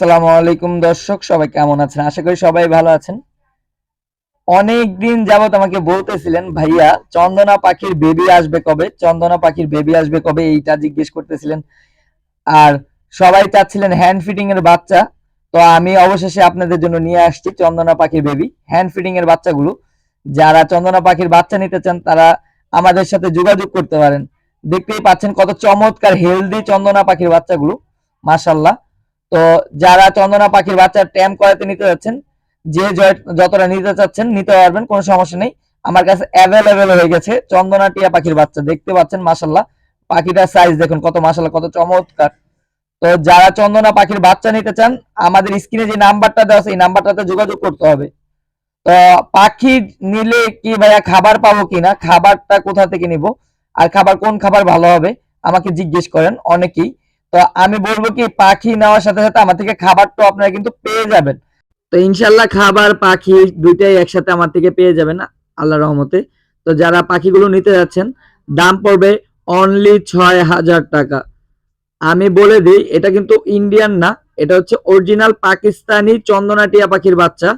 আসসালামু আলাইকুম দর্শক, সবাই কেমন আছেন? আশা করি সবাই ভালো আছেন। অনেক দিন যাবত আমাকে বলতেছিলেন, ভাইয়া, চন্দনা পাখির বেবি আসবে কবে? চন্দনা পাখির বেবি আসবে কবে? এইটা জিজ্ঞেস করতেছিলেন। আর সবাই চাচ্ছিলেন হ্যান্ড ফিটিং এর বাচ্চা। তো আমি অবশেষে আপনাদের জন্য নিয়ে আসছি চন্দনা পাখির বেবি হ্যান্ড ফিটিং এর বাচ্চাগুলো। যারা চন্দনা পাখির বাচ্চা নিতে চান, তারা আমাদের সাথে যোগাযোগ করতে পারেন। দেখতেই পাচ্ছেন কত চমৎকার হেলদি চন্দনা পাখির বাচ্চাগুলো। মাশাল্লাহ তো যারা চন্দনা পাখির বাচ্চা ট্যাম করাতে নিতে যাচ্ছেন, যে যতটা নিতে চাচ্ছেন, নিতে পারবেন, কোনো সমস্যা নেই। আমার কাছে অ্যাভেলেবেল হয়ে গেছে চন্দনা টিয়া পাখির বাচ্চা, দেখতে পাচ্ছেন মাশাল্লাহ পাখিটার সাইজ দেখুন, কত মাশাল্লাহ কত চমৎকার। তো যারা চন্দনা পাখির বাচ্চা নিতে চান, আমাদের স্ক্রিনে যে নাম্বারটা দেওয়া আছে, এই নাম্বারটাতে যোগাযোগ করতে হবে। তো পাখি নিলে কি ভাইয়া খাবার পাবো কিনা খাবারটা কোথা থেকে নিব, আর খাবার কোন খাবার ভালো হবে, আমাকে জিজ্ঞেস করেন অনেকেই। তো আমি বলব কি, পাখি নেওয়ার সাথে সাথে আমার থেকে খাবারটাও আপনারা কিন্তু পেয়ে যাবেন। তো ইনশাল্লাহ খাবার, পাখি দুইটাই একসাথে আমার থেকে পেয়ে যাবেন, আল্লাহ রহমতে। তো যারা পাখিগুলো নিতে যাচ্ছেন, দাম পড়বে অনলি ছয় হাজার টাকা। আমি বলে দিই, এটা কিন্তু ইন্ডিয়ান না, এটা হচ্ছে অরিজিনাল পাকিস্তানি চন্দনাটিয়া পাখির বাচ্চা।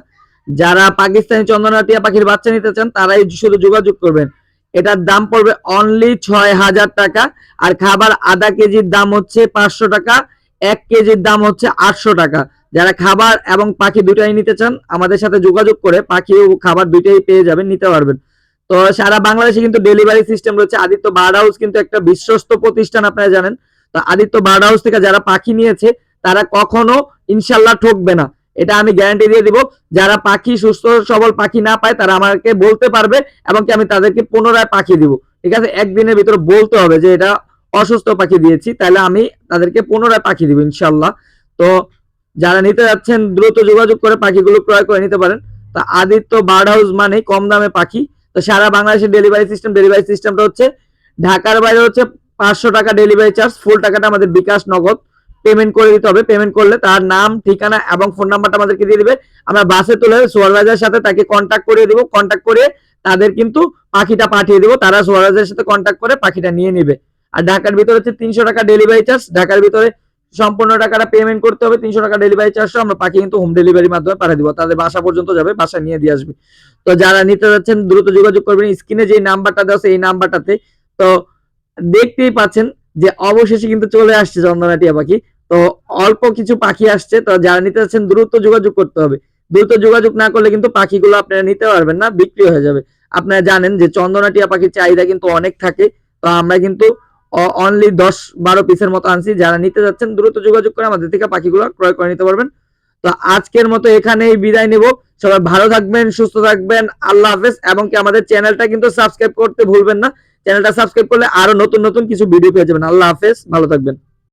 যারা পাকিস্তানি চন্দনাটিয়া পাখির বাচ্চা নিতে চান, তারাই শুধু যোগাযোগ করবেন। এটার দাম পড়বে অনলি ছয় হাজার টাকা, আর খাবার আধা কেজির দাম হচ্ছে পাঁচশো টাকা, এক কেজির দাম হচ্ছে আটশো টাকা। যারা খাবার এবং পাখি দুটাই নিতে চান, আমাদের সাথে যোগাযোগ করে পাখি ও খাবার দুইটাই পেয়ে যাবেন, নিতে পারবেন। তো সারা বাংলাদেশে কিন্তু ডেলিভারি সিস্টেম রয়েছে। আদিত্য বার্ড হাউস কিন্তু একটা বিশ্বস্ত প্রতিষ্ঠান, আপনারা জানেন। তো আদিত্য বার্ড হাউস থেকে যারা পাখি নিয়েছে, তারা কখনো ইনশাল্লাহ ঠকবে না। এটা আমি গ্যারান্টি দিয়ে দিব। যারা পাখি সুস্থ, সবল পাখি না পায়, তারা আমাকে বলতে পারবে এবং কি আমি তাদেরকে পুনরায় পাখি দিব। ঠিক আছে? একদিনের ভিতরে বলতে হবে যে এটা অসুস্থ পাখি দিয়েছি, তাহলে আমি তাদেরকে পুনরায় পাখি দিব ইনশাল্লাহ তো যারা নিতে যাচ্ছেন, দ্রুত যোগাযোগ করে পাখিগুলো ক্রয় করে নিতে পারেন। তো আদিত্য বার্ড হাউস মানে কম দামে পাখি। তো সারা বাংলাদেশের ডেলিভারি সিস্টেম ডেলিভারি সিস্টেমটা হচ্ছে ঢাকার বাইরে হচ্ছে পাঁচশো টাকা ডেলিভারি চার্জ ফুল টাকাটা আমাদের বিকাশ নগদ। পেমেন্ট করে দিতে হবে। পেমেন্ট করলে তার নাম, ঠিকানা এবং ফোন নাম্বারটা আমাদেরকে দিয়ে দিবে। আমরা বাসে তুলে সুপারভাইজারের সাথে তাকে কন্ট্যাক্ট করে দেবো। কন্ট্যাক্ট করে তাদের কিন্তু পাখিটা পাঠিয়ে দেবো। তারা সুপারভাইজারের সাথে কন্ট্যাক্ট করে পাখিটা নিয়ে নেবে। আর ঢাকার ভিতরে হচ্ছে তিনশো টাকা ডেলিভারি চার্জ ঢাকার ভিতরে সম্পূর্ণ টাকাটা পেমেন্ট করতে হবে। তিনশো টাকা ডেলিভারি চার্জটা আমরা পাখি কিন্তু হোম ডেলিভারির মাধ্যমে পাঠিয়ে দিব। তাদের বাসা পর্যন্ত যাবে বাসা নিয়ে দিয়ে আসবে। তো যারা নিতে যাচ্ছেন, দ্রুত যোগাযোগ করবেন। স্ক্রিনে যে নাম্বারটা দেওয়া আছে, এই নাম্বারটাতে তো দেখতেই পাচ্ছেন যে অবশেষে কিন্তু চলে আসছে চন্দনা টিয়া পাখি। তো অল্প কিছু পাখি আসছে, তো যারা নিতে যাচ্ছেন দ্রুত যোগাযোগ করতে হবে। দ্রুত যোগাযোগ না করলে কিন্তু পাখিগুলো আপনারা নিতে পারবেন না, বিক্রি হয়ে যাবে। আপনারা জানেন যে চন্দনা টিয়া পাখির চাহিদা কিন্তু অনেক থাকে, তো আমরা কিন্তু অনলি দশ বারো পিসের মতো আনছি। যারা নিতে যাচ্ছেন দ্রুত যোগাযোগ করে আমাদের থেকে পাখিগুলো ক্রয় করে নিতে পারবেন। তো আজকের মতো এখানেই বিদায় নেব। সবাই ভালো থাকবেন, সুস্থ থাকবেন, আল্লাহ হাফেজ। এবং কি আমাদের চ্যানেলটা কিন্তু সাবস্ক্রাইব করতে ভুলবেন না। চ্যানেলটা সাবস্ক্রাইব করলে আরও নতুন নতুন কিছু ভিডিও পেয়ে যাবেন। আল্লাহ হাফেজ, ভালো থাকবেন।